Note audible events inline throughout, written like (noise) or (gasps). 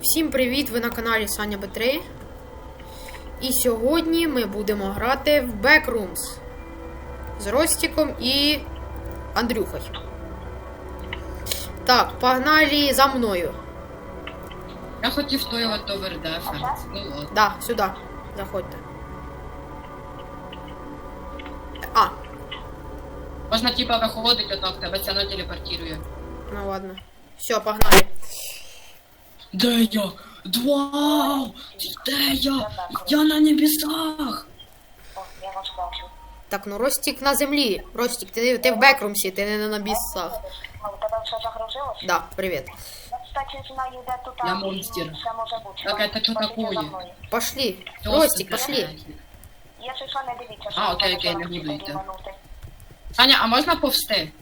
Всім привіт! Ви на каналі Саня Б3. І сьогодні ми будемо грати в Backrooms з Ростіком і Андрюхою. Так, погнали за мною. Я хотів стоювати овердефенс. Ну ладно. Да, сюди. Заходьте. А, Можна типа виходить отак, тебе це не телепортує. ну ладно. Все, погнали. Де я? Вау! Де я? Я на небесах! Я вас бачу. Так, ну Ростік на землі. Ростік, ти, ти в Бекрумсі, ти не на. А тебе все загрузилось? Да, привіт. Я, кстати, знаю, де тут Я там монстр. Все може бути. Так, такое? за мною. Пошли. Ростік, пошли. Якщо що, не дивіться, що А, окей, окей, не буду йти. Саня, а можна повсти?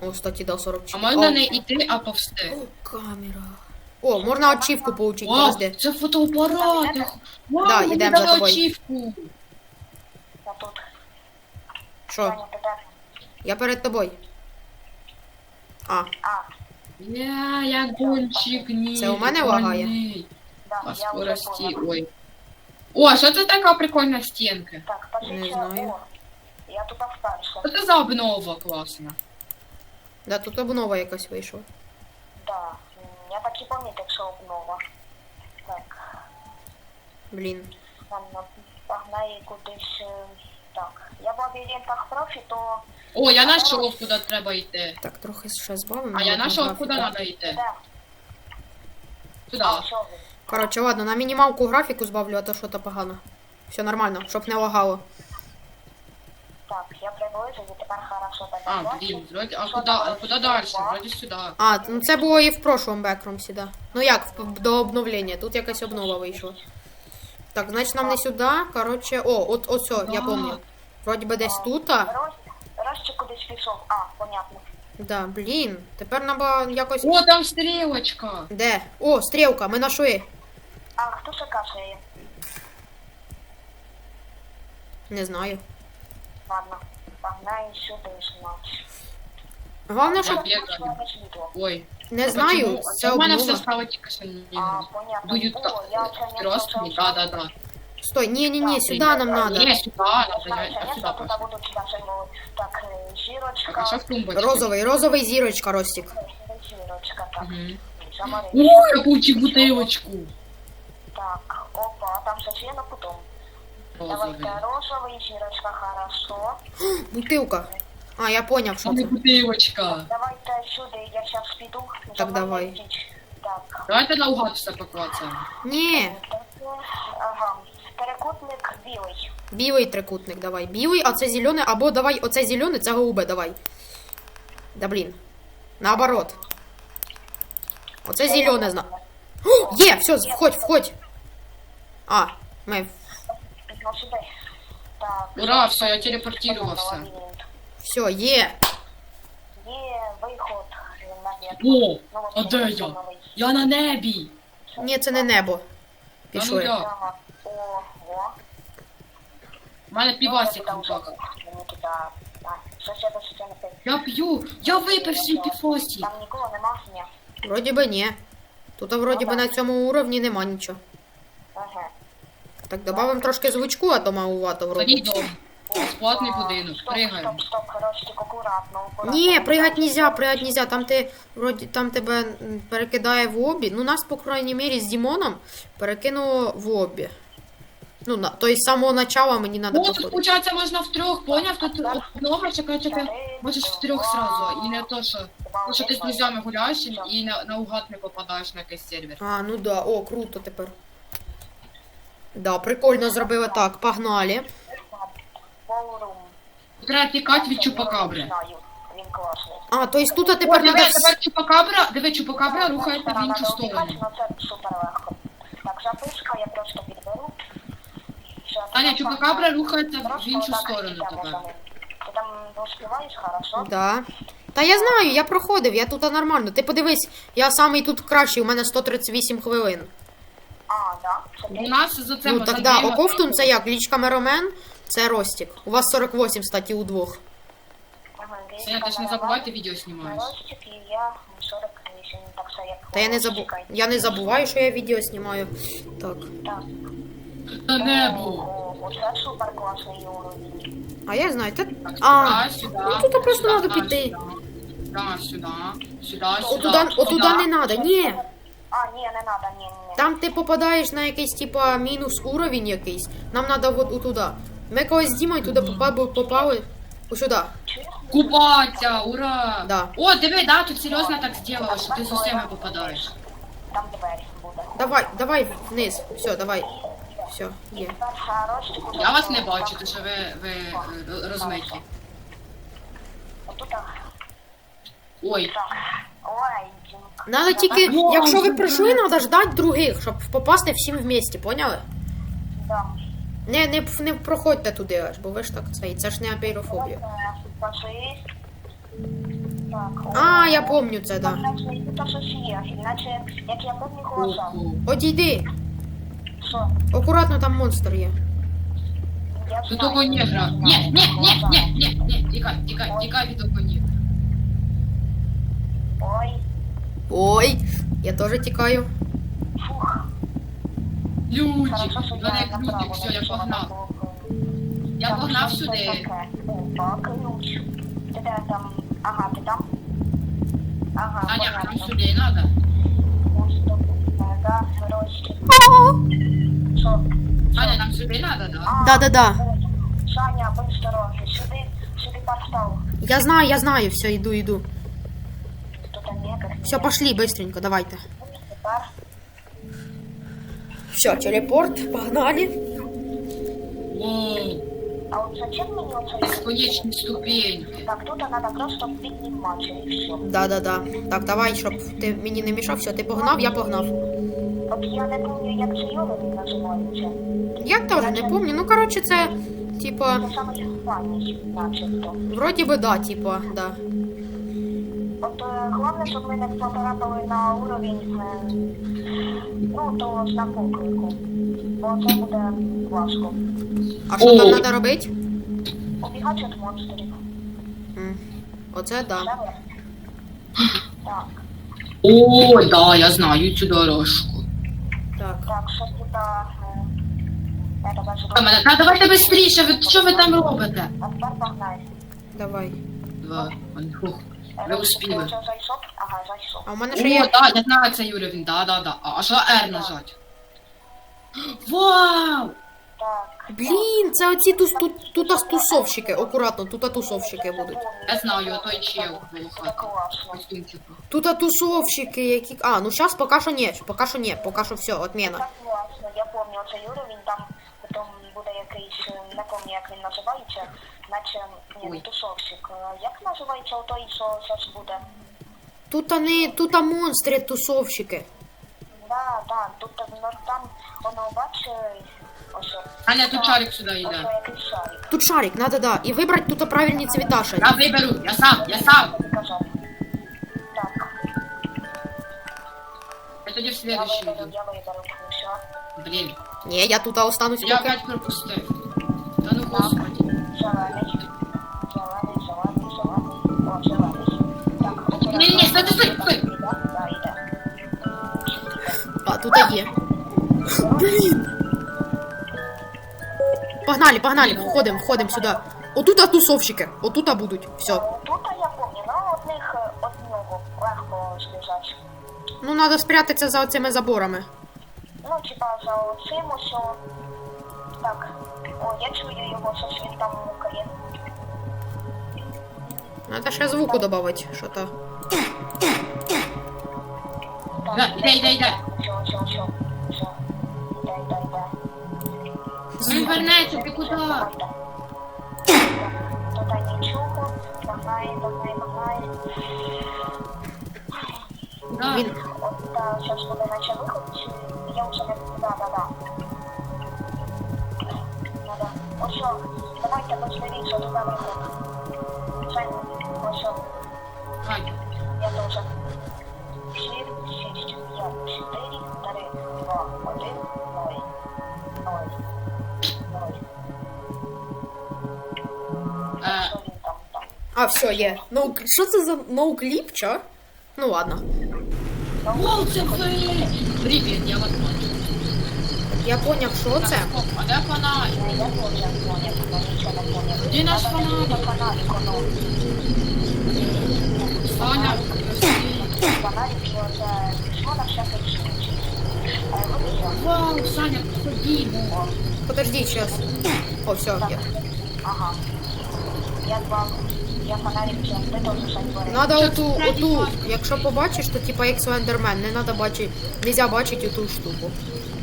О, кстати, дав А 44. можна О, не йти, а повсти? О, камера. О, можна ачівку получити, О, подожди. це фотоапарат! Вау, Да, мені йдем дали за тобою. ачівку! Я тут. Що? Тебе. Я перед тобою. А, А, Я, я гонщик, ні. Це у мене лагає? ні. да, По я вже скорості, понял. ой. О, що це така прикольна стінка? Так, Не позиція знаю. О. Я тут вперше. Що це за обнова класна? Да, тут обнова якась вийшла. Да. Я так і помітив, що обнова. Так, Блін. ладно, погнали кудись. е, Так, я в лабіринтах профі, то О, я знайшов, куди треба йти. Так, трохи ще збавимо. А я на знайшов, куди треба йти. де? Туди. Коротше, ладно, на мінімалку графіку збавлю, а то що то погано. Все нормально, щоб не лагало. Так, я приблизив і тепер хорошо А, бачу. блін, вроді, а куди, а куди далі? Вроді сюди. А, ну це було і в прошлому бекрумсі, да. Ну як, в- до обновлення. Тут якась обнова вийшла. Так, значить нам не сюди. Коротше, о, от ось, о, я Да. пам'ятаю. Вроді би десь тут. а. Роз, Розчик кудись пішов. А, понятно. Да, блін. Тепер треба якось. О, там стрілочка. Де? О, стрілка, ми нашли. А хто ще кашляє? Не знаю. Ладно, погнай сюди значить. Головне, Я щоб. бігаю. Слабе. Ой. Не а знаю, почему- це У мене все обнова. стало тільки що А, не понятно. Дують О, я це не Просто, да, да, да. Стой, ні, ні, ні, сюди нам треба. Ні, сюди, Я надо, знаю, я, що я я сюди буду читати мову. Так, е, Так, зірочка. а що в тумбочці? Розовий, розовий зірочка, Ростік. Зірочка, так. Мгм. Замари. О, я получив бутилочку. Так, опа, там є на потом. Давайте розовий, зірочка, хорошо. (gasps) Бутилка. А, я поняв, що це. Давайте сюди, я зараз піду. Так, давай. Так. Давайте наугад все поклацаємо. Ні, Ага. Перекутник білий. білий трикутник, давай. Білий, а це зелений, або давай оце зелений, це голубе, давай. Да блін. Наоборот. Оце зелене зна. (gasps) О, є, все, входь, входь. А, ми. Сюди. Ура, все, я телепортувався. Все, є. Є виход. наверно. О, Ну, а де я? новий. Я на небі. Ні, це не небо. ну я. Ого. У мене Ну, півасик туди. Так, я п'ю, я випив свій півосик. Там нікого нема? Ні. Вроді би ні. Тут вроді би на цьому уровні нема нічого. Ага. Так, добавимо трошки звучку, а то малувато вроді. А, будинок. Пригаємо. стоп, стоп, акуратно, акуратно. Ні, пригать нельзя, пригать нельзя. Там ти вроді там тебе перекидає в обі. Ну нас, по крайній мірі, з Дімоном перекинуло в обі. Ну, на, то есть з самого начала мені треба О, тут, получается, можна в трьох, поняв? Тут много, що короче, ти можеш в трьох сразу. І не то, що, ну, що ти з друзями гуляєш і на, наугад не попадаєш на якийсь сервер. А, ну да, о, круто тепер. Да, прикольно зробили так, погнали. Треба тікати від чупакабри. А, то есть тут О, тепер диви, треба. тепер чупакабра, диви, чупакабра рухається в іншу сторону. Ну це супер легко. Так, записка я просто підберу. Щас, Аня, чупакабра рухається в іншу сторону тепер. Ти там успіваєш, хорошо? Да. Та я знаю, я проходив, я тут нормально. Ти подивись, я самий тут кращий, у мене 138 хвилин. А, да. У нас за це Ну за так да, двома- Оковтун це як? Ліч камеромен, це Ростік. У вас 48, статі, у двох. Саня, ти ж не забувайте відео знімаєш. Ростик і я 48. чи не так все як Та я не забу... Чекай. Я не забуваю, що я відео знімаю. Так. Так. Та небо. О, Оце супер класний уровень. А я знаю, та. Так, А, ну тут просто надо піти. Сюди, сюди, сюди, сюди. Отуда, отуда не надо, ні. А, ні, не надо, ні, ні. Там ти попадаєш на якийсь, типа, мінус уровень якийсь. Нам треба от отуда. Ми колись з Дімою туди попали, попали. Ось сюди. Купаться, ура! Да. О, диви, да, тут серйозно так зробила, що ти з усіма попадаєш. Там двері буде. Давай, давай вниз. Все, давай. Все, є. Я вас не бачу, тому що ви, ви е, розмиті. Отут так. Ой, Так. Ой. Надо тільки, О, якщо ви вже пройшли, треба ждати других, щоб попасти всім вместе, поняли? Да. Не, не, не проходьте туди аж, бо ви ж так це, це ж не апейрофобія. Так. А, я помню це, да. Я помню голоса. Одійди, Що? акуратно там монстр є. Я Тут знаю. того негра. Ні, ні, ні, ні, ні, ні, тікай, тікай, тікай від того негра. Ой, Ой, я теж тікаю. фух. Люди, Хорошо, що мене я як люди, направо все, я пішла на погнав. боку. Я Так, погнав що це сюди. таке? Опа, ключ. Ти де там? Ага, ти там? Ага, Аня, нам понятно. сюди не надо. Ось тут, мега, розчіп. Що? Аня, нам сюди надо, да? А, Да-да-да. ой, Саня, будь здоровий, сюди, сюди постав. Я знаю, я знаю, все, йду, йду. Все, пошли, быстренько, давайте. Все, телепорт, погнали. А от зачем мені оце? ступеньки. Так, тут треба просто підніматися і все. Да-да-да. Так, давай, щоб ти мені не мішав, все, ти погнав, я погнав. От я не пам'ятаю, як цей уровень називається. Я теж не пам'ятаю, ну коротше, це, типа, Це саме начебто. вроді би да, типа, да. От е, головне, щоб ми не потрапили на уровень, е, ну, то на поклику. Бо це буде важко. А що там треба робити? Убігати від монстрів. М, Оце да. Так, О, да, я знаю цю дорожку. Так. так, що тут, е, я тебе А мене, та давайте швидше, ви що ви там робите? А тепер погнали. Давай. Два, один, фух. Ви успіли. Ага, зайшов. А у мене О, є. да, я знаю цей уровень, да, да, да. А що R нажать? (gasps) Вау! Так. Блін, це оці тус, тут, тут тусовщики, акуратно, тут тусовщики будуть. Я знаю, той чел. Тут тусовщики, які. А, ну зараз поки що ні, поки що ні, поки що все, отмена. Так класно, я пам'ятаю цей уровень, там потім буде якийсь, не пам'ятаю, як він називається, наче, ні, не Ой. тусовщик. Е, Як називається той, що зараз буде? Тут вони, тут монстри тусовщики. Да, да, тут ну, там, воно бачиш, ось. Аня, тут шарик сюди Ось йде. якийсь шарик. Тут шарик, надо, да. І вибрати тут правильні цвіта ще. Я виберу, я сам, я сам. Тобі казав. Так, Я тоді в я следующий виберу, йду. я виберу, все. Блін, Ні, я тут останусь я поки. опять пропустив. Та ну господи. Погнали, погнали, входимо, входимо сюди. Отут тусовщики, отут будуть. Все. Тут я пам'ятаю, ну, одних е, од нього легко збіжати. Ну, треба спрятатися за цими заборами. Ну, типа за оцим ось. Так. О, я чую його, щось він там мукає. Надо ще звуку додати, що то. Да, іде, іде, іде. Він вернеться, ти куди? Давайте. Нічого. Погнає, погнає, погнає. Да. Він. От та, зараз буде наче виход, я вже не... Да, да, да. Надо. Ось що, давайте подивіться, туди виход. Жень, ось що, я теж. 7, 6, 5, 4, 3, 2, 1, А, все, є. Ну, що це за ноукліп, чо? Ну ладно. Воу, це ви! Привіт, я вас бачу. Я поняв, що Так, це. стоп, а де фонарик? Е, Я теж не поняв, я нічого не поняв. Де наш Треба фонарик? знайти фонарик, ну. Саня, Фонарик, що це пішло на всякий случай. Е, Вибіжав. Вау, Саня, ходімо. Подожди, сейчас. О, все, є. Ага. Я два. Я фонарик, чи ти теж щось говорив. Надо оту, оту, якщо побачиш, то типа як Слендермен, не надо бачити, нельзя бачити оту штуку.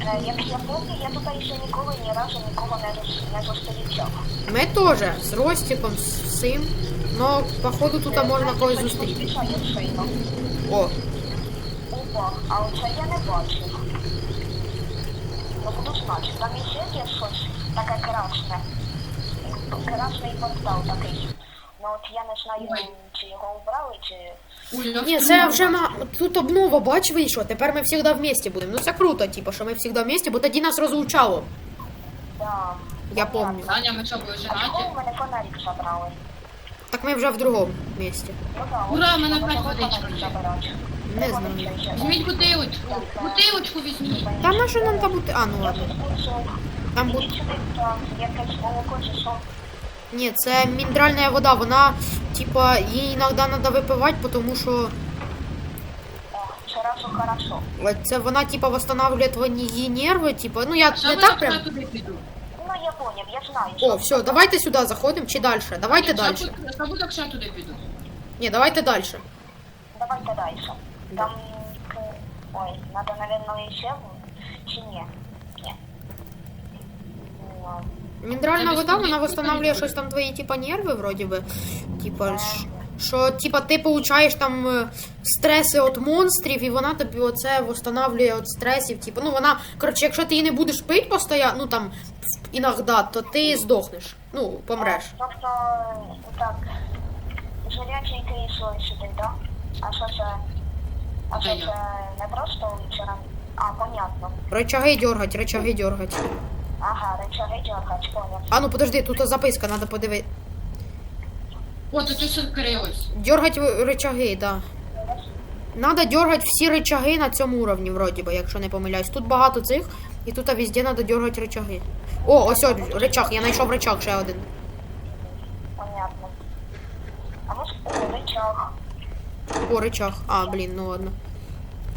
Е, Як я пам'ятаю, я тут ще ніколи ні разу нікого не, зус- зустрічав. Ми теж з Ростиком, з всім. Но походу тут можна когось зустріти. О, Опа, а оце я не бачив. Ну буду знати, там іще є щось таке красне. Красний портал такий. Ну от я не знаю, Ой. чи його убрали, чи... Ні, це вже ма... тут обнова, бач, вийшло. Тепер ми завжди вместе будемо. Ну це круто, типу, що ми завжди вместе, бо тоді нас розлучало. Да. Я помню. Саня, ми що, були А чого женаті? в мене фонарик забрали? Так ми вже в другому місці. Ну да, Ура, мене опять фонарик водичка є. Не знаю. Візьміть бутилочку. Бутилочку візьміть. Та на що нам та бути. А, ну ладно. Там буде. якесь молоко чи що. Ні, це мінеральна вода, вона, типа, її іноді треба випивати, тому що хорошо. е, це вона, типа, восстанавливає твої нерви, типа, ну я Що не так прям. я? Ну я поняв, я знаю. О, все, давайте сюди заходимо чи далі? Давайте далі. Я туди піду. Ні, давайте далі. Давайте дальше. Там, ой, надо, наверное, еще, чи не? Не. Ну, ладно. Мінеральна вода, вона восстанавливає щось там твої, типа, нерви, вроді би. Типа, що, типа, ти получаєш там е, стреси від монстрів, і вона тобі оце восстанавливає від стресів. Типа, ну вона, коротше, якщо ти її не будеш пити постійно, ну там, іноді, то ти здохнеш. Ну, помреш. Тобто, так, жарячий крісло сюди, да? А що це? А що це не просто вчора? А, понятно. Рычаги дергать, рычаги дергать. Ага, речаги дергать, поняв. А ну подожди, тут записка, надо подивитися. О, тут все відкрилось. Дергать в- рычаги, да. Надо дергать всі рычаги на цьому уровні, вроді би, якщо не помиляюсь. Тут багато цих, і тут везде надо дергать рычаги. О, ось о, рычаг, я знайшов рычаг ще один. Понятно. А може, о, речах. О, рычаг. А, блін, ну ладно.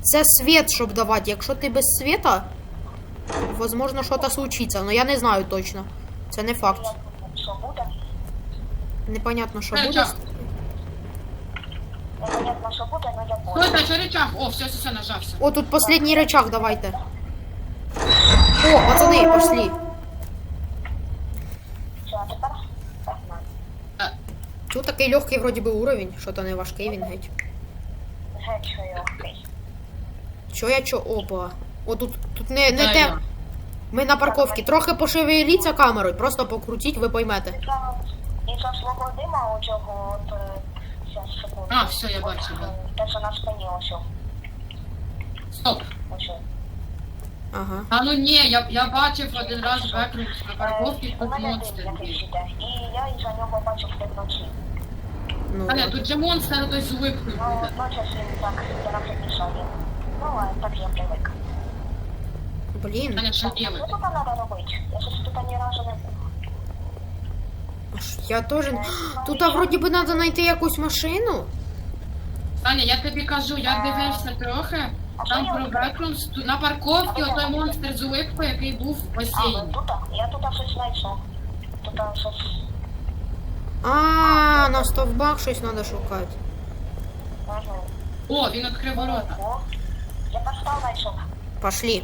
Це світ, щоб давати. Якщо ти без світа, возможно, щось случиться. Но я не знаю точно. Це не факт. Що буде? Непонятно, що буде. Рычаг. Непонятно, що буде, але я Ой, понял. та що рычаг? О, все, все, все, нажався. О, тут последний рычаг, давайте. О, пацаны, пошли. Що, а тепер? Погнали. Е, Тут такий легкий вроді би уровень, що то не важкий він геть. Геть, що я окей. Що я чо? Опа. О, тут, тут не, не те. Ми на парковці. Трохи пошевеліться камерою, просто покрутіть, ви поймете. І свого дима у цього от е, зараз секунду. А, все, я бачу, да. е, Те, що на спині ось. Стоп. ось. Ага. А ну ні, я, я бачив один раз бекрут на парковці, Е, якийсь біг. іде. І я із-за нього бачу в темноті. Ну, Аня, тут же монстр той з улипкою Ну, буде. ночі він так трохи мішає. Ну, а так я привик. блін. Аня, що Так, що делать? тут треба робити? Я щось тут ні разу не був. аж Я теж. (gasps) Тут а, вроді би треба знайти якусь машину. Таня, я тобі кажу, я дивився трохи. Там про бекрунс, тут на парковці отой монстр з улипкою, який був в А, ви басейні. тут? Я тут щось знайшов. Тут щось... А, на стовбах щось треба шукати. Ага. О, він відкрив ворота. О, Я портал знайшов. Пошли.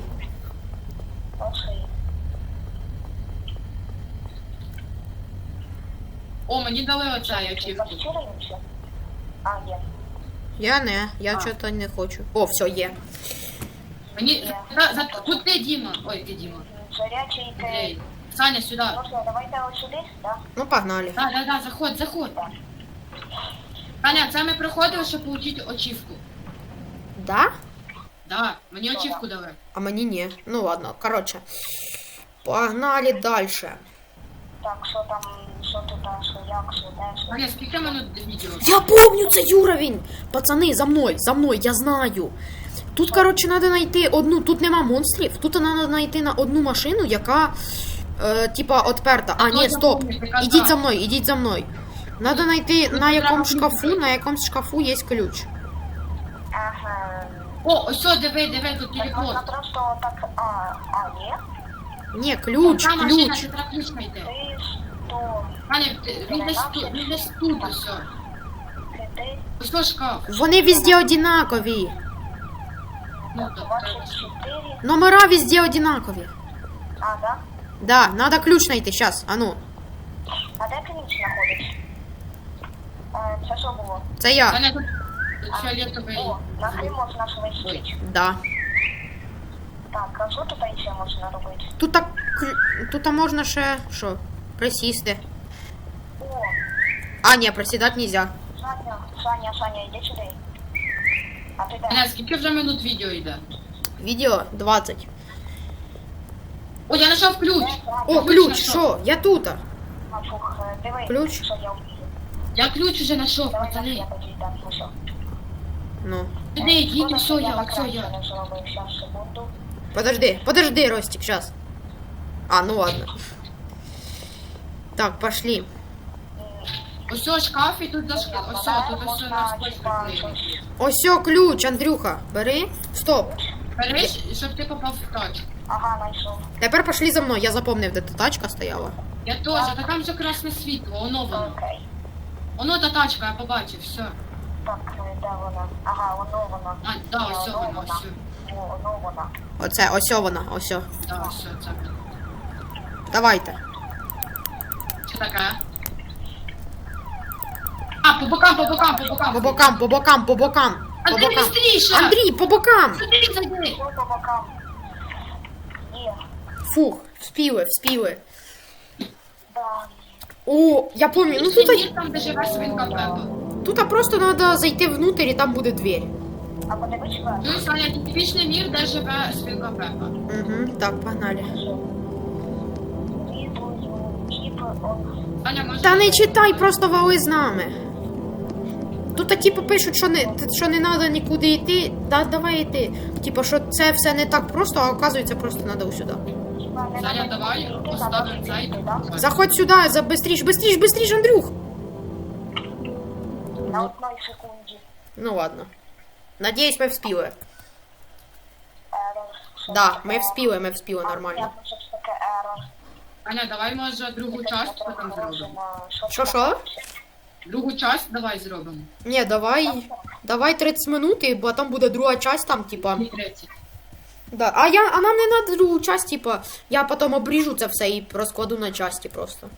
О, мені дали оцей. Розчиримося? А, є. Я не, я А. чого не хочу. О, все, є. Мені... За, за, тут ти, Діма. Ой, ти, Діма. Зарячий Ей. ти... Саня, сюди. Ну що, давайте от сюди, так? Ну, погнали. Да, да, да, заходь, заходь. Таня, це ми приходили, щоб отримати очівку. Да? Да, мені очівку дали. А мені ні. Ну ладно, короче. Погнали далі. Так, що там, що тут, а, що як, що де, що... Таня, скільки минут відео? Я помню цей уровень! Пацани, за мною, за мною, я знаю. Тут, коротше, треба знайти одну. Тут нема монстрів. Тут треба знайти на одну машину, яка. Е, типа отперта. А, ні, стоп. Ідіть за мною, ідіть за мною. Надо знайти на якому шкафу, на якомусь шкафу є ключ. О, ось о, диви, диви, тут Так телепорт. можна просто так, а, а, ні? Ні, ключ, Та машина, ключ. ключ знайти. Ти? Аня, ти- він десь тут, він десь тут ось. о. Ти, ти, Ось о шкаф. Вони везде одинакові. Ну, треба. 24. Номера везде одинакові. А, да? Да, надо ключ знайти, щас, а ну. А де ключ знаходиться? Е, Це що було? Це я. Аня, тут фіолетовий. О, на Крим можна швидше. Да. Так, а що тут ще можна робити? Тут так. клю- Тут можна ще. Що? Присісти. О, А, ні, присідати нельзя. Саня, Саня, Саня, іди сюди. А ти де? Аня, скільки вже минут відео йде? Відео 20. О, я знайшов ключ. О, ключ, що? Я тут. А, фух, е, диви, Ключ? що я вмію. Я ключ уже знайшов, Давай я пацани. Ну йдіть, Шкода, ось я, краще я. не. Подожди, подожди, Ростик, сейчас. А, ну ладно. Так, пошли. Ось шкаф і тут за шкаф. Ось тут ось наш ключ. Ось ключ, Андрюха. Бери. Стоп. Береш, щоб ти попав в тачку. Ага, знайшов. Тепер пошли за мною. Я запомнив, де та тачка стояла. Я теж, та там же красне світло, воно воно. Окей. Воно та тачка, я побачив, все. Так, де вона? Ага, воно вона. А, да, ось Воно воно, ось. О, воно вона. Оце, ось вона, ось. Да, ось це. Давайте. Що таке? А, по бокам, по бокам, по бокам. По бокам, по бокам, по бокам. По Андрій, бокам. быстріше! Андрій, по бокам! Сюди! Що по бокам? Є. Фух, вспіли, вспіли. Да. О, я пам'ятаю, ну тут, Сидіть там, де живе свинка Пепа. Тут просто треба зайти внутрь і там буде двері. А подивись вверх. Ну, Саня, типічний мір, де живе свинка Пепа. Угу, так, погнали. Саня, може... Та не читай, просто вали з нами. Тут та, типу пишуть, що не, що не треба нікуди йти. Да, давай йти. Типу, що це все не так просто, а оказується, просто треба сюди. Хіба не Саня, давай поставимо цей. Заходь сюди, за бистріш, бистріш, бистріш, Андрюх. На одній секунді. Ну ладно. Надіюсь, ми вспіли. Ерор. Що Да, ми вспіли, ми вспіли нормально. ерор. Аня, давай, може, другу часть потім зробимо. Що, що? Другу часть давай зробимо. Ні, давай. Давай 30 минут, і потім буде друга часть там, типа. Да. А я, а нам не надо другу часть, типа. Я потім обріжу це все і розкладу на часті просто.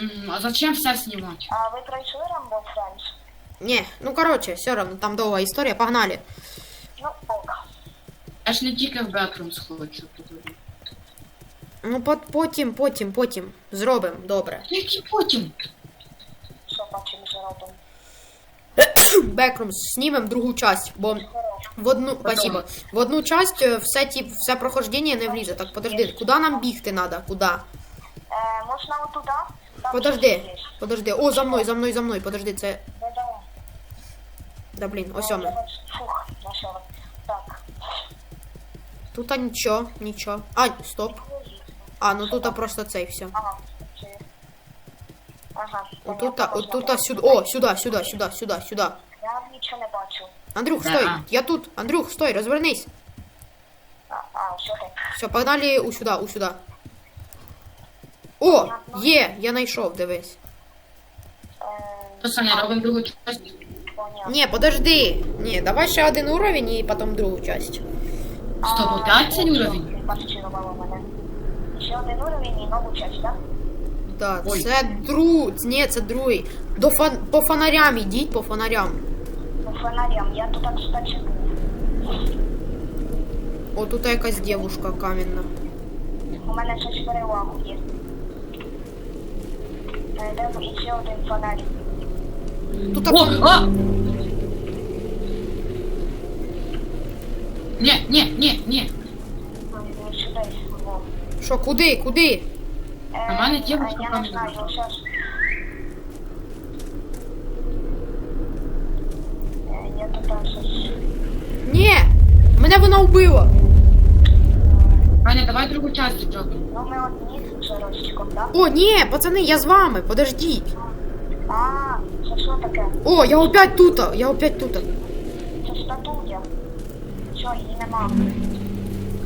М, А зачем все знімати? А ви пройшли Rambo Friends? Ні, ну коротше, все равно, там довга історія, погнали. Ну, ок. Я ж не тільки в Backrooms хочу. Ну, пот- потім, потім, потім. Зробимо, добре. Які потім? Що бачимо зробимо? (coughs) Backrooms, знімемо другу часть, бо в одну, спасибо, в одну часть е, все, тип, все прохождення не влізе. Так, подожди, куди нам бігти треба? Куди? Е, можна отуда? Подожди, подожди. О, за мною, за мною, за мною, подожди, це. Да блін, ось ми. Фух. Так. Тут нічого, нічого. А, стоп. А, ну тут просто цей все. Ага. Отут, отут, сюди. О, сюди, сюди, сюди, сюди, сюди. Я нічого не бачу. Андрюх, стой, я тут. Андрюх, стой, розвернись. А, а все погнали у сюди, у сюди. О, є, я знайшов, дивись. То Саня, робимо другу понятно. Ні, подожди. Ні, давай ще один уровень і потім другу часть. Стоп, опять цей уровень? Ще один уровень і нову часть, так? Да, Ой. це друг. Ні, це другий. До фон... По фонарям ідіть, по фонарям. Ну, фонарям. Я тут, кстати, був. О, тут якась дівушка камінна. У мене щось перевагу є. Е, Де і ще один фонарик. Тут О, так... а! Ні, ні, ні, ні. Ну, Сюди. Во. Що, куди, куди? Е, А в мене дівчинка Я не камінь знаю, знайшла. зараз. Е, Я тут щось. Ні! Мене вона вбила! Аня, давай другу часть зробимо. Ну ми одні Ростиком, так? О, ні, пацани, я з вами, подождіть. А, це що таке? О, я опять тут, я опять тут. Це статуя. Що, її нема.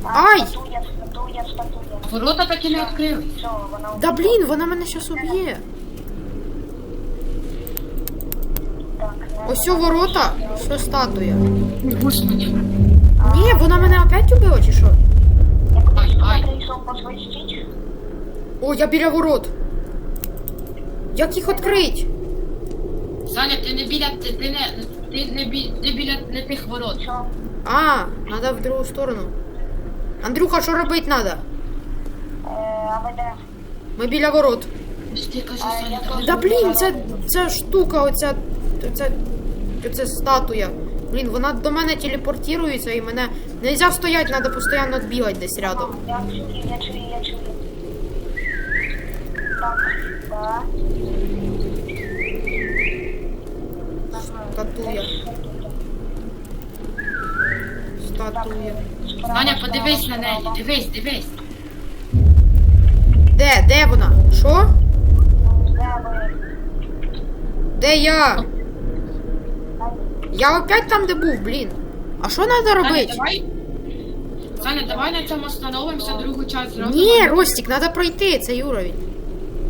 А, Ай! Статуя, статуя, статуя. Ворота так і не відкрили. Що, вона Да блін, вона мене щас уб'є. Так, не- Ось ворота, що статуя. Господи. Ні, вона мене опять убила чи що? Я прийшов посвистіть. О, я біля ворот. Як їх відкрить? Саня, ти не біля, ти, ти не, ти не, бі, ти біля не тих ворот. А, треба в другу сторону. Андрюха, що робити треба? А ви де? Ми біля ворот. Ти кажи, Саня, я. Да блін, це, це штука, оця, оця, оця статуя. Блін, вона до мене телепортується і мене. Нельзя стояти, треба постійно бігати десь рядом. Я чую, я чую, я чую. Статуя. Статуя. Саня, подивись на неї, дивись, дивись. Де? Де вона? Що? Де я? Я опять там, де був, блін. А що треба робити? давай. Саня, давай на цьому остановимося, другу часть зробимо. Ні, Ростик, треба пройти цей уровень.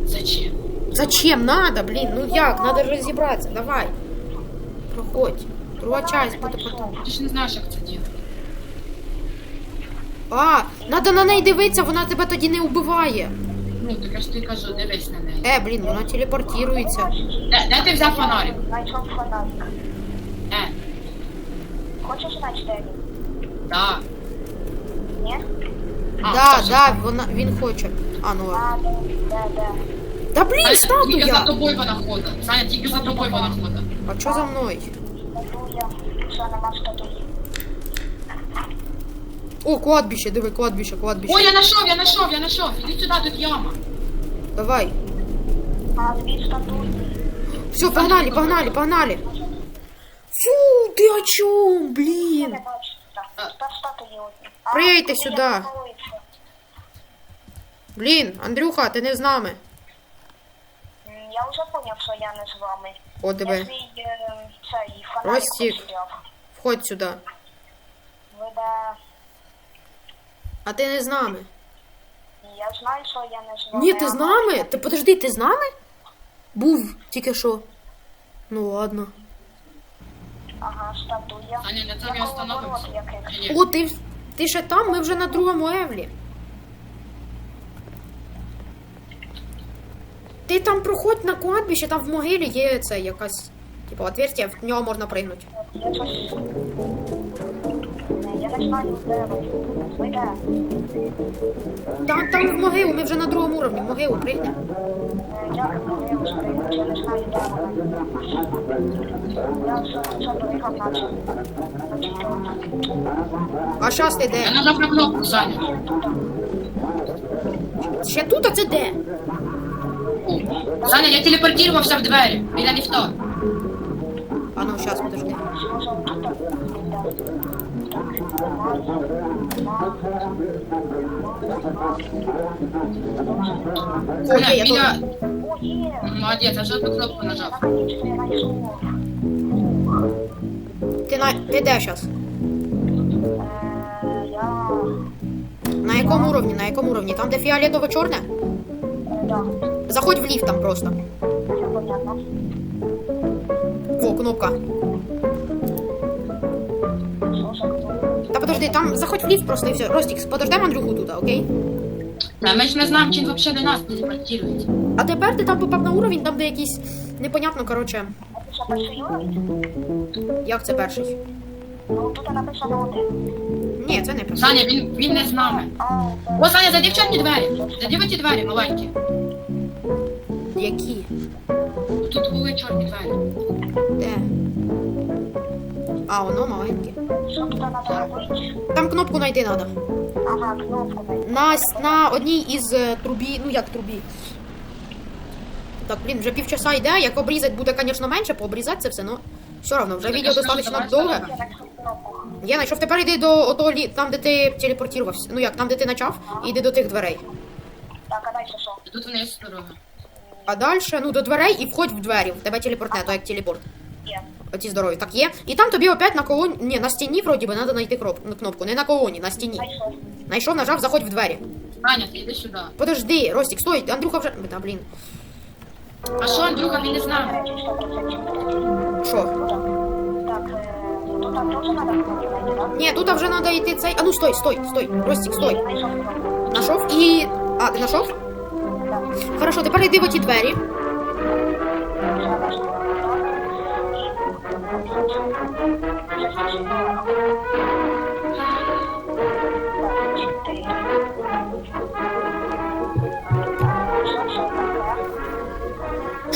Зачем? Зачем надо, блін? Ну як? Надо розібратися. Давай. Проходь. Друга часть буде потом. Ти ж не знаєш, як це діє. А, надо на неї дивитися, вона тебе тоді не вбиває. Ну, так я ж ти кажу, дивись на неї. Е, блін, вона телепортується. Де, де ти взяв фонарик? Знайшов фонарик. Е, Хочеш знати, де він? да. Ні? А, да, да, вона, він хоче. А, ну ладно. А, де, де, де? Да блін, Саня, тільки за статуя! тобою вона ходить. Саня, тільки за тобою вона ходить. А що за мною? Статуя. Статуї? О, кладбище, диви, кладбище, кладбище. Ой, я знайшов, я знайшов, я знайшов. Іди сюди, тут яма. Давай. Все, погнали, погнали, погнали. Фу, ти о статуї одні. Прийти вулицю? Блін, Андрюха, ти не з нами. Я вже поняв, що я не з вами. О, Я свій е, цей фонарик Ростик. потеряв. Входь сюди. Ви де... А ти не з нами. Я знаю, що я не з вами. Ні, ти з нами? Ти подожди, ти з нами? Був тільки що. Ну ладно. Ага, статуя. Саня, на цьому Якого остановимося. яких? Чи ні? О, ти, ти ще там, ми вже на другому евлі. Ти там проходь на кладбище, там в могилі є це якась. Типу, отверстие, в нього можна пригнути. Я Я? Там, там в могилу, ми вже на другому уровні, в могилу пригне. Е, Як ви вже приймуть? Я не знаю, де вона. Я вже вже доїхав наче. Значить, от. А щас ти де? нажав на кнопку, Саня. Ще тут, а це де? Саня, я телепортувався в двері. Біля ліфта. А ну, щас, подожди. Так. Саня, я біля... Молодець, вже одну кнопку нажав. Ти, на... ти де? Е, На якому уровні? На якому уровні? Там, де фіолетово-чорне? е, Да, Заходь в ліфт там просто. Во, кнопка. Та подожди, там заходь в ліфт просто і все. Ростік, подождем Андрюху тут, окей? Та ми ж не знаємо, чи взагалі до нас не телепортується. А тепер ти там попав на уровень, там де якийсь непонятно, короче, як це перший? Ну, тут написано один. Ні, це не перший. Саня, він, він не з нами. О, Саня, зайди в чорні двері. Зайди в ті двері маленькі. Які? Тут були чорні двері. Де? А, воно маленьке. Що тут треба робити? Там кнопку знайти треба. Ага, кнопку знайти. На, на одній із е, трубі, ну як трубі. Так, блін, вже півчаса йде, як обрізати буде, звісно, менше, пообрізати це все, ну. Все равно, вже відео достатньо довге. Я знайшов, тепер йди до ото лі... там, де ти телепортувався. Ну як, там, де ти почав, і йди до тих дверей. Так, а дальше що? Тут вниз дорога. А далі, ну до дверей і входь в двері. В тебе телепортне, то як телепорт. Є. Оці здорові. Так є. І там тобі опять на колоні. Ні, на стіні вроді би треба знайти кнопку. Не на колоні, на стіні. Знайшов. Знайшов, нажав, заходь в двері. Аня, ти йди сюди. Подожди, Ростік, стой, Андрюха вже. Та блін. А що, Андрюха, він не знає? Що? Так, е, тут там теж треба кнопку знайти, так? Ні, тут вже треба йти цей. А ну стой, стой, стой. Ростік, стой. Знайшов. Нашов і. А, ти нашов? Хорошо, тепер йди в оті двері.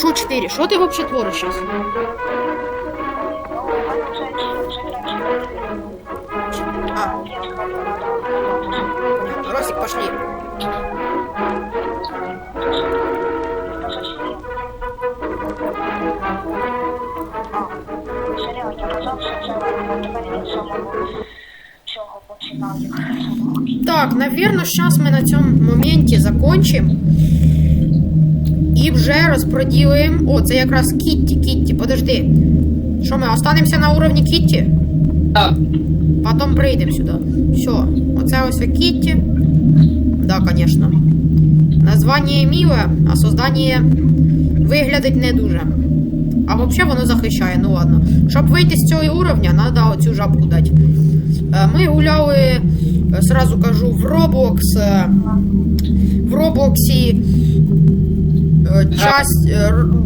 Так, чотири. Що ти взагалі твориш зараз? А. Ростик, пошли. Я казав, що це тепер від самого цього починаю. Так, наверное, сейчас мы на цьому моменті закончим. І вже розпроділимо. О, це якраз Кітті, Кітті, подожди. Що ми останемося на уровні Кітті? Так. Потом прийдемо сюди. Все, оце ось Кітті. Да, конечно. Названня миле, а создання виглядить не дуже. А взагалі воно захищає, ну ладно. Щоб вийти з цього уровня, треба оцю жабку дати. Е, Ми гуляли, е, сразу кажу, в Roblox. е, В Роблоксі часть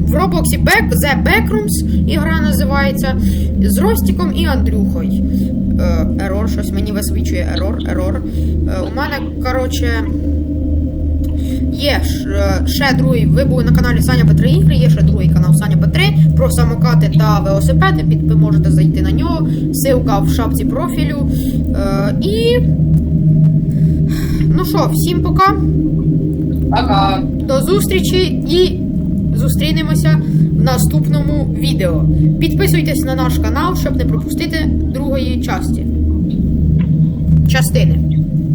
в Роблоксі Back, The Backrooms ігра називається. З Ростіком і Андрюхою. Ерор, щось мені висвічує ерор, ерор. У мене, коротше. Є е, ще другий. Ви були на каналі Саня Петри Ігри, є ще другий канал Саня Петри про самокати та велосипеди. Під, ви можете зайти на нього. Ссылка в шапці профілю. Е, і. Ну що, всім пока. Пока. До зустрічі і зустрінемося в наступному відео. Підписуйтесь на наш канал, щоб не пропустити другої часті. Частини.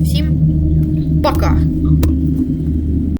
Всім пока!